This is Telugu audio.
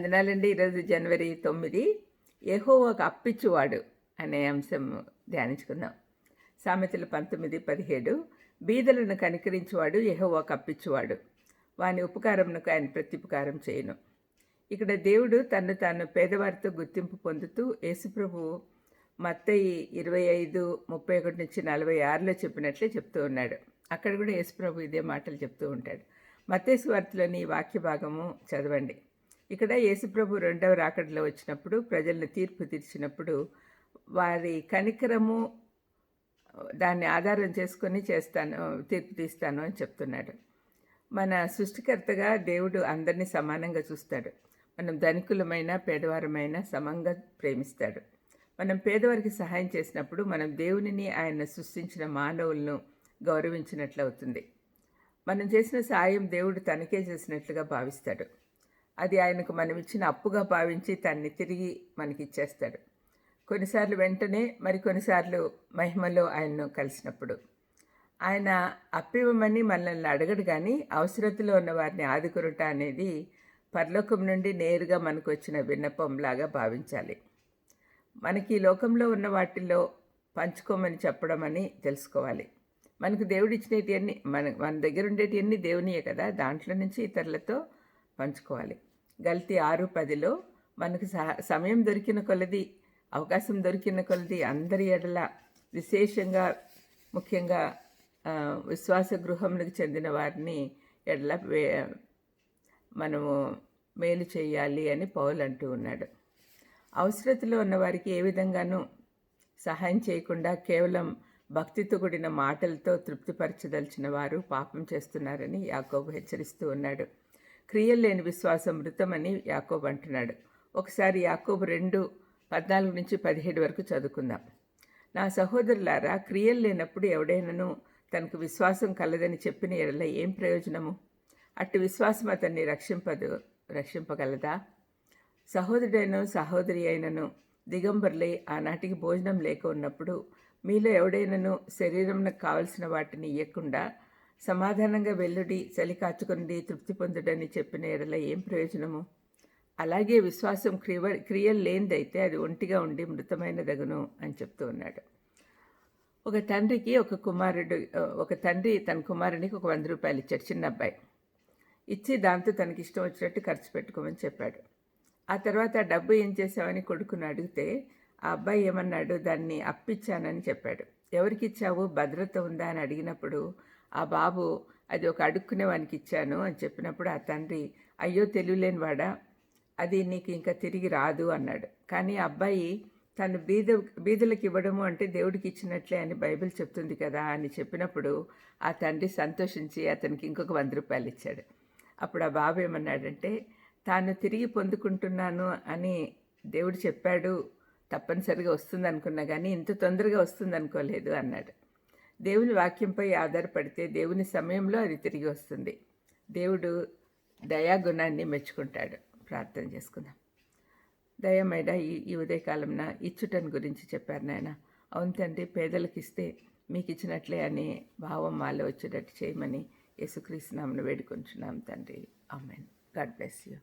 వందనాలండి. ఈరోజు జనవరి తొమ్మిది. ఏహో ఒక అప్పిచ్చువాడు అనే అంశం ధ్యానించుకుందాం. సామెతలు పంతొమ్మిది పదిహేడు. బీదలను కనికరించువాడు ఏహో ఒక అప్పిచ్చువాడు. వాని ఉపకారమునకు ఆయన ప్రత్యుపకారం చేయను. ఇక్కడ దేవుడు తను తాను పేదవారితో గుర్తింపు పొందుతూ యేసుప్రభు మత్తయి ఇరవై ఐదు ముప్పై ఒకటి నుంచి నలభై ఆరులో చెప్పినట్లే చెప్తూ ఉన్నాడు. అక్కడ కూడా యేసుప్రభు ఇదే మాటలు చెప్తూ ఉంటాడు. మత్తేసు వార్తలోని ఈ వాక్య భాగము చదవండి. ఇక్కడ యేసుప్రభు రెండవ రాకడలో వచ్చినప్పుడు ప్రజలను తీర్పు తీర్చినప్పుడు వారి కనికరము దాన్ని ఆధారం చేసుకొని చేస్తాను తీర్పు తీస్తాను అని చెప్తున్నాడు. మన సృష్టికర్తగా దేవుడు అందరినీ సమానంగా చూస్తాడు. మనం ధనికులమైన పేదవారమైన సమంగా ప్రేమిస్తాడు. మనం పేదవారికి సహాయం చేసినప్పుడు మనం దేవునిని ఆయన సృష్టించిన మానవులను గౌరవించినట్లు అవుతుంది. మనం చేసిన సాయం దేవుడు తనకే చేసినట్లుగా భావిస్తాడు. అది ఆయనకు మనం ఇచ్చిన అప్పుగా భావించి తన్ని తిరిగి మనకి ఇచ్చేస్తాడు కొన్నిసార్లు వెంటనే మరి కొన్నిసార్లు మహిమలో ఆయన్ను కలిసినప్పుడు. ఆయన అప్పివ్వమని మనల్ని అడగడు కానీ అవసరతలో ఉన్న వారిని ఆదుకొనుట అనేది పరలోకం నుండి నేరుగా మనకు వచ్చిన విన్నపంలాగా భావించాలి. మనకి ఈ లోకంలో ఉన్న వాటిల్లో పంచుకోమని చెప్పడం అని తెలుసుకోవాలి. మనకు దేవుడు ఇచ్చినవన్నీ మన మన దగ్గర ఉండేటివన్నీ దేవునియే కదా దాంట్లో నుంచి ఇతరులతో పంచుకోవాలి. గల్తీ ఆరు పదిలో మనకు సమయం దొరికిన కొలది అవకాశం దొరికిన కొలది అందరి ఎడల విశేషంగా ముఖ్యంగా విశ్వాస గృహములకు చెందిన వారిని ఎడల మనము మేలు చేయాలి అని పౌలు అంటూ ఉన్నాడు. అవసరతలో ఉన్న వారికి ఏ విధంగానూ సహాయం చేయకుండా కేవలం భక్తితో కూడిన మాటలతో తృప్తిపరచదలిచిన వారు పాపం చేస్తున్నారని యాకోబు హెచ్చరిస్తూ ఉన్నాడు. క్రియలు లేని విశ్వాసం మృతమని యాకోబు అంటున్నాడు. ఒకసారి యాకోబు రెండు పద్నాలుగు నుంచి పదిహేడు వరకు చదువుకుందాం. నా సహోదరులారా క్రియలు లేనప్పుడు ఎవడైనాను తనకు విశ్వాసం కలదని చెప్పిన ఎడల ఏం ప్రయోజనము? అట్టి విశ్వాసం అతన్ని రక్షింపదు రక్షింపగలదా? సహోదరుడైన సహోదరి అయినను దిగంబర్లే ఆనాటికి భోజనం లేక ఉన్నప్పుడు మీలో ఎవడైనను శరీరంలో కావలసిన వాటిని ఇవ్వకుండా సమాధానంగా వెల్లుడి చలి కాచుకుని తృప్తి పొందుడని చెప్పిన ఎడల ఏం ప్రయోజనము? అలాగే విశ్వాసం క్రియ క్రియలు లేనిదైతే అది ఒంటిగా ఉండి మృతమైన దగును అని చెప్తూ ఉన్నాడు. ఒక తండ్రికి ఒక కుమారుడు ఒక తండ్రి తన కుమారునికి ఒక వంద రూపాయలు ఇచ్చాడు చిన్న అబ్బాయి ఇచ్చి దాంతో తనకి ఇష్టం వచ్చినట్టు ఖర్చు పెట్టుకోమని చెప్పాడు. ఆ తర్వాత డబ్బు ఏం చేసావని కొడుకుని అడిగితే ఆ అబ్బాయి ఏమన్నాడు దాన్ని అప్పిచ్చానని చెప్పాడు. ఎవరికి ఇచ్చావు భద్రత ఉందా? అని అడిగినప్పుడు ఆ బాబు అది ఒక అడుక్కునే వానికి ఇచ్చాను అని చెప్పినప్పుడు ఆ తండ్రి అయ్యో తెలియలేని వాడా అది నీకు ఇంకా తిరిగి రాదు అన్నాడు. కానీ ఆ అబ్బాయి తను బీద బీదలకు ఇవ్వడము అంటే దేవుడికి ఇచ్చినట్లే అని బైబిల్ చెప్తుంది కదా అని చెప్పినప్పుడు ఆ తండ్రి సంతోషించి అతనికి ఇంకొక వంద రూపాయలు ఇచ్చాడు. అప్పుడు ఆ బాబు ఏమన్నాడంటే తాను తిరిగి పొందుకుంటున్నాను అని దేవుడు చెప్పాడు తప్పనిసరిగా వస్తుంది అనుకున్నా కానీ ఇంత తొందరగా వస్తుంది అనుకోలేదు అన్నాడు. దేవుని వాక్యంపై ఆధారపడితే దేవుని సమయంలో అది తిరిగి వస్తుంది. దేవుడు దయాగుణాన్ని మెచ్చుకుంటాడు. ప్రార్థన చేసుకుందాం. దయమైడ ఈ ఈ ఉదయకాలంన ఇచ్చుటని గురించి చెప్పారు నాయన. అవును తండ్రి పేదలకు ఇస్తే మీకు ఇచ్చినట్లే అనే భావం మాలో వచ్చేటట్టు చేయమని యేసుక్రీస్తునామను వేడుకుంటున్నాం తండ్రి. అమ్మాయి గాడ్ బ్లెస్ యూ.